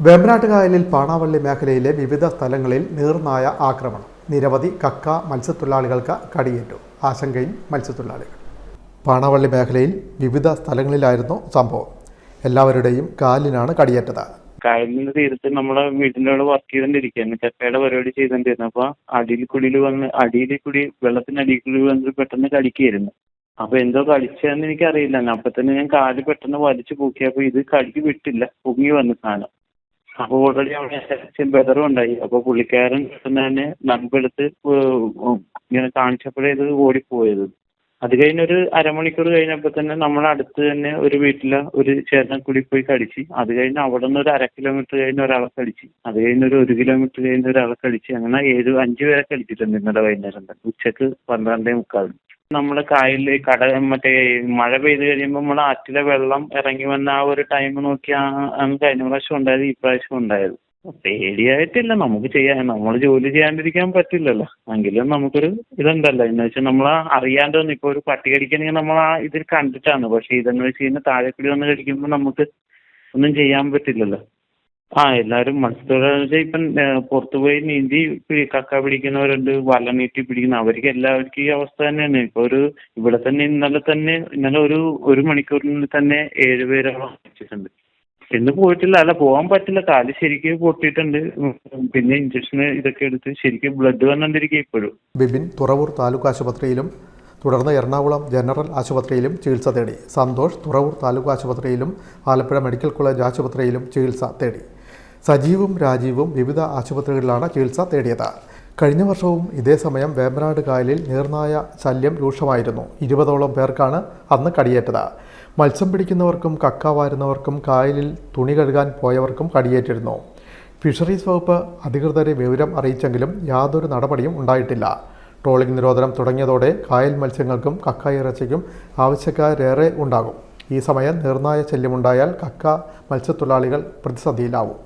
വേമ്പനാട്ട് കായലിൽ പാണാവള്ളി മേഖലയിലെ വിവിധ സ്ഥലങ്ങളിൽ നീർനായ ആക്രമണം. നിരവധി കക്ക മത്സ്യത്തൊഴിലാളികൾക്ക് കടിയേറ്റു. ആശങ്കയിൽ മത്സ്യത്തൊഴിലാളികൾ. പാണാവള്ളി മേഖലയിൽ വിവിധ സ്ഥലങ്ങളിലായിരുന്നു സംഭവം. എല്ലാവരുടെയും കാലിനാണ് കടിയേറ്റത്. കായലിന്റെ തീരത്ത് നമ്മളെ വീട്ടിനോട് വർക്ക് ചെയ്തോണ്ടിരിക്കുകയാണ്. ചക്കയുടെ പരിപാടി ചെയ്തോണ്ടിരുന്നു. അപ്പൊ അടിയിൽ കുടിയിൽ വന്ന് അടിയിൽ കൂടി വെള്ളത്തിന്റെ അടിയിൽ കൂടി വന്ന് പെട്ടെന്ന് കടിക്കുകയായിരുന്നു അപ്പൊ എന്തോ കടിച്ചതെന്ന് എനിക്കറിയില്ല. അപ്പൊ തന്നെ ഞാൻ കാൽ പെട്ടെന്ന് വലിച്ചു പൂക്കിയപ്പോ ഇത് കടിക്ക് വിട്ടില്ല. പൊങ്ങി വന്ന് സാധനം. അപ്പൊ ഓൾറെഡി അവിടെ ബെതറും ഉണ്ടായി. അപ്പൊ പുള്ളിക്കാരൻ പെട്ടെന്ന് തന്നെ നമ്പെടുത്ത് ഇങ്ങനെ കാണിച്ചപ്പോഴേ ഇത് ഓടിപ്പോയത്. അത് കഴിഞ്ഞൊരു അരമണിക്കൂർ കഴിഞ്ഞപ്പോൾ തന്നെ നമ്മളെ അടുത്ത് തന്നെ ഒരു വീട്ടിലെ ഒരു ചേട്ടൻ കൂടി പോയി കടിച്ച്. അത് കഴിഞ്ഞ് അവിടെ നിന്ന് ഒരു അര കിലോമീറ്റർ കഴിഞ്ഞ ഒരാളെ കടിച്ച്. അത് കഴിഞ്ഞ് ഒരു ഒരു കിലോമീറ്റർ കഴിഞ്ഞ് ഒരാളെ കടിച്ച്. അങ്ങനെ ഏഴ് അഞ്ച് പേരെ കടിച്ചിട്ടുണ്ട് ഇന്നലെ വൈകുന്നേരം തന്നെ. ഉച്ചയ്ക്ക് പന്ത്രണ്ടേ മുക്കാലിന്. നമ്മുടെ കായലിൽ കട മറ്റേ മഴ പെയ്ത് കഴിയുമ്പോൾ നമ്മുടെ ആറ്റിലെ വെള്ളം ഇറങ്ങി വന്ന ആ ഒരു ടൈം നോക്കിയാണ് കഴിഞ്ഞ പ്രാവശ്യം ഉണ്ടായത് ഈ പ്രാവശ്യം ഉണ്ടായത്. പേടിയായിട്ടില്ല നമുക്ക് ചെയ്യാൻ നമ്മൾ ജോലി ചെയ്യാണ്ടിരിക്കാൻ പറ്റില്ലല്ലോ. എങ്കിലും നമുക്കൊരു ഇതുണ്ടല്ലോ എന്ന് വെച്ചാൽ നമ്മൾ അറിയാണ്ട് വന്ന് ഇപ്പോൾ ഒരു പട്ടി കടിക്കണമെങ്കിൽ നമ്മൾ ആ ഇതിൽ കണ്ടിട്ടാണ്. പക്ഷെ ഇതെന്ന് വെച്ച് കഴിഞ്ഞാൽ താഴെ കൂടി വന്ന് കടിക്കുമ്പോൾ നമുക്ക് ഒന്നും ചെയ്യാൻ പറ്റില്ലല്ലോ. ആ എല്ലാരും മത്സ്യത്തൊഴിലാളികൾ ഇപ്പം പുറത്തു പോയി നീന്തി കക്ക പിടിക്കുന്നവരുണ്ട് വല നീട്ടി പിടിക്കുന്ന അവർക്ക് എല്ലാവർക്കും ഈ അവസ്ഥ തന്നെയാണ്. ഇപ്പോൾ ഒരു ഇവിടെ തന്നെ ഇന്നലെ തന്നെ ഇന്നലെ ഒരു ഒരു മണിക്കൂറിനുള്ളിൽ തന്നെ ഏഴ് പേരോളം വെച്ചിട്ടുണ്ട്. ഇന്ന് പോയിട്ടില്ല അല്ല പോകാൻ പറ്റില്ല. കാൽ ശരിക്കും പൊട്ടിയിട്ടുണ്ട്. പിന്നെ ഇഞ്ചക്ഷൻ ഇതൊക്കെ എടുത്ത് ശരിക്കും ബ്ലഡ് വന്നുകൊണ്ടിരിക്കുക ഇപ്പോഴും. ബിബിൻ തുറവൂർ താലൂക്ക് ആശുപത്രിയിലും തുടർന്ന് എറണാകുളം ജനറൽ ആശുപത്രിയിലും ചികിത്സ തേടി. സന്തോഷ് തുറവൂർ താലൂക്ക് ആശുപത്രിയിലും ആലപ്പുഴ മെഡിക്കൽ കോളേജ് ആശുപത്രിയിലും ചികിത്സ തേടി. സജീവും രാജീവും വിവിധ ആശുപത്രികളിലാണ് ചികിത്സ തേടിയത്. കഴിഞ്ഞ വർഷവും ഇതേ സമയം വേമ്പനാട് കായലിൽ നീർനായ ശല്യം രൂക്ഷമായിരുന്നു. ഇരുപതോളം പേർക്കാണ് അന്ന് കടിയേറ്റത്. മത്സ്യം പിടിക്കുന്നവർക്കും കക്ക വാരുന്നവർക്കും കായലിൽ തുണി കഴുകാൻ പോയവർക്കും കടിയേറ്റിരുന്നു. ഫിഷറീസ് വകുപ്പ് അധികൃതരെ വിവരം അറിയിച്ചെങ്കിലും യാതൊരു നടപടിയും ഉണ്ടായിട്ടില്ല. ട്രോളിംഗ് നിരോധനം തുടങ്ങിയതോടെ കായൽ മത്സ്യങ്ങൾക്കും കക്ക ഇറച്ചിക്കും ആവശ്യക്കാരേറെ ഉണ്ടാകും. ഈ സമയം നിർണായ ശല്യമുണ്ടായാൽ കക്ക മത്സ്യത്തൊഴിലാളികൾ പ്രതിസന്ധിയിലാവും.